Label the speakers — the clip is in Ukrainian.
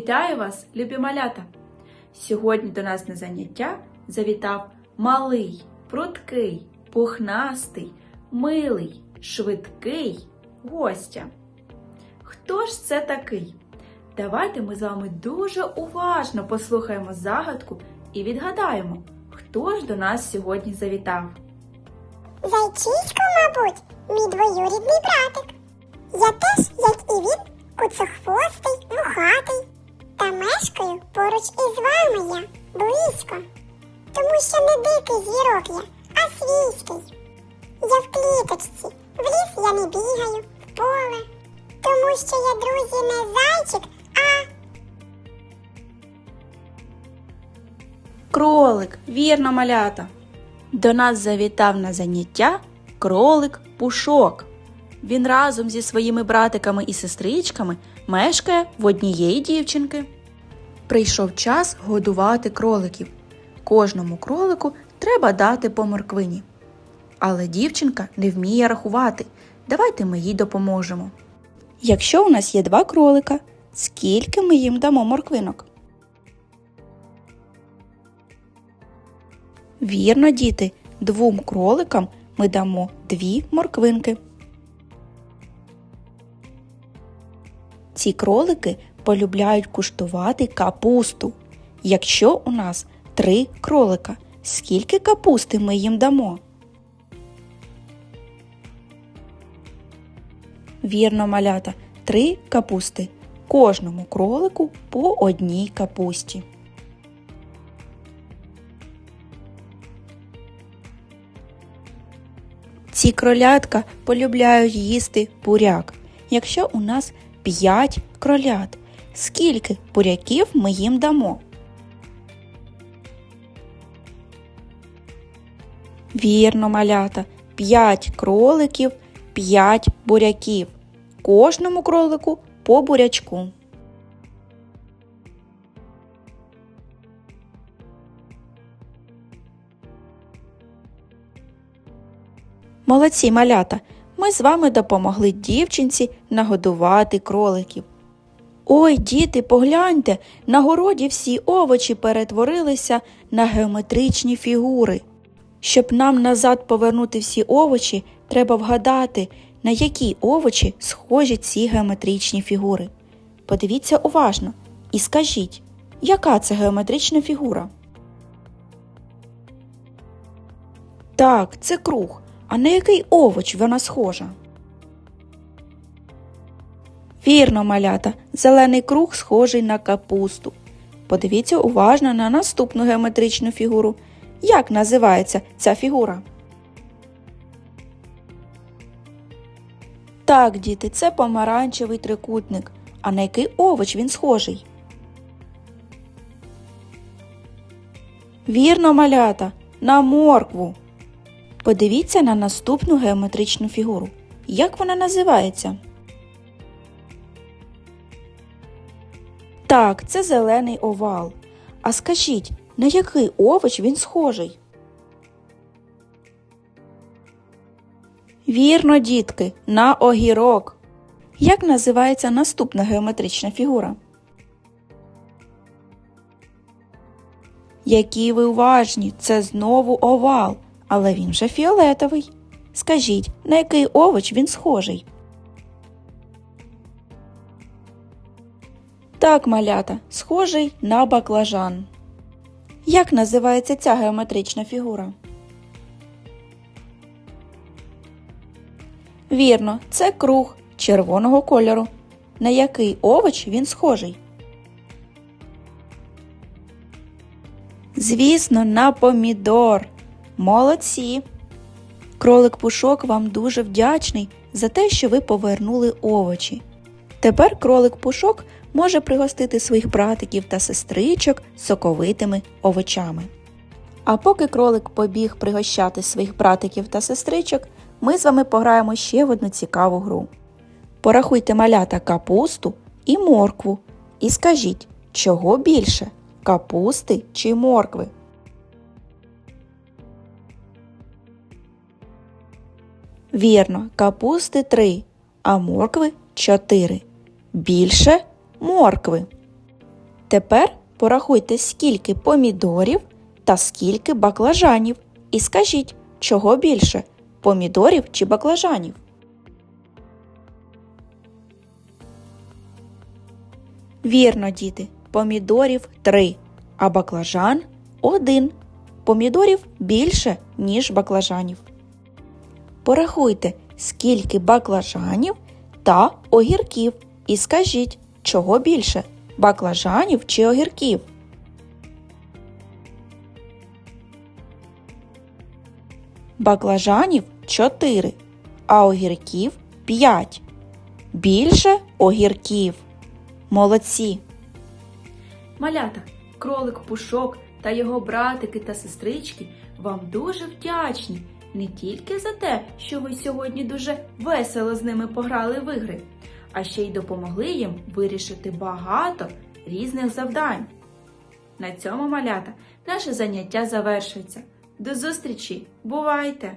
Speaker 1: Вітаю вас, любі малята! Сьогодні до нас на заняття завітав малий, пруткий, пухнастий, милий, швидкий гостя. Хто ж це такий? Давайте ми з вами дуже уважно послухаємо загадку і відгадаємо, хто ж до нас сьогодні завітав.
Speaker 2: Зайчисько, мабуть, мій двоюрідний братик. Я теж, як і він, куцохвостий, вухатий. Поруч із вами я близько. Тому що не дикий звірок я, а свійський. Я в кліточці, в ліс я не бігаю, в поле. Тому що я, друзі, не зайчик, а
Speaker 1: Кролик, вірно, малята. До нас завітав на заняття кролик Пушок. Він разом зі своїми братиками і сестричками мешкає в однієї дівчинки. Прийшов час годувати кроликів. Кожному кролику треба дати по морквині. Але дівчинка не вміє рахувати. Давайте ми їй допоможемо. Якщо у нас є два кролика, скільки ми їм дамо морквинок? Вірно, діти, двом кроликам ми дамо дві морквинки. Ці кролики полюбляють куштувати капусту. Якщо у нас три кролика, скільки капусти ми їм дамо? Вірно, малята, три капусти. Кожному кролику по одній капусті. Ці кролятка полюбляють їсти буряк. Якщо у нас 5 кролят, скільки буряків ми їм дамо? Вірно, малята, 5 кроликів, 5 буряків. Кожному кролику по бурячку. Молодці малята! Ми з вами допомогли дівчинці нагодувати кроликів. Ой, діти, погляньте, на городі всі овочі перетворилися на геометричні фігури. Щоб нам назад повернути всі овочі, треба вгадати, на які овочі схожі ці геометричні фігури. Подивіться уважно і скажіть, яка це геометрична фігура? Так, це круг. А на який овоч вона схожа? Вірно, малята, зелений круг схожий на капусту. Подивіться уважно на наступну геометричну фігуру. Як називається ця фігура? Так, діти, це помаранчевий трикутник. А на який овоч він схожий? Вірно, малята, на моркву. Подивіться на наступну геометричну фігуру. Як вона називається? Так, це зелений овал. А скажіть, на який овоч він схожий? Вірно, дітки, на огірок. Як називається наступна геометрична фігура? Які ви уважні, це знову овал, але він же фіолетовий. Скажіть, на який овоч він схожий? Так, малята, схожий на баклажан. Як називається ця геометрична фігура? Вірно, це круг червоного кольору. На який овоч він схожий? Звісно, на помідор. Молодці! Кролик Пушок вам дуже вдячний за те, що ви повернули овочі. Тепер кролик Пушок може пригостити своїх братиків та сестричок соковитими овочами. А поки кролик побіг пригощати своїх братиків та сестричок, ми з вами пограємо ще в одну цікаву гру. Порахуйте малята капусту і моркву і скажіть, чого більше капусти чи моркви? Вірно, капусти 3, а моркви 4. Більше моркви. Тепер порахуйте, скільки помідорів та скільки баклажанів. І скажіть, чого більше помідорів чи баклажанів? Вірно, діти, помідорів три, а баклажан один. Помідорів більше, ніж баклажанів. Порахуйте, скільки баклажанів та огірків. І скажіть, чого більше баклажанів чи огірків? Баклажанів 4, а огірків 5. Більше огірків. Молодці.
Speaker 3: Малята, кролик Пушок та його братики та сестрички вам дуже вдячні не тільки за те, що ви сьогодні дуже весело з ними пограли в ігри, а ще й допомогли їм вирішити багато різних завдань. На цьому малята наше заняття завершується. До зустрічі! Бувайте!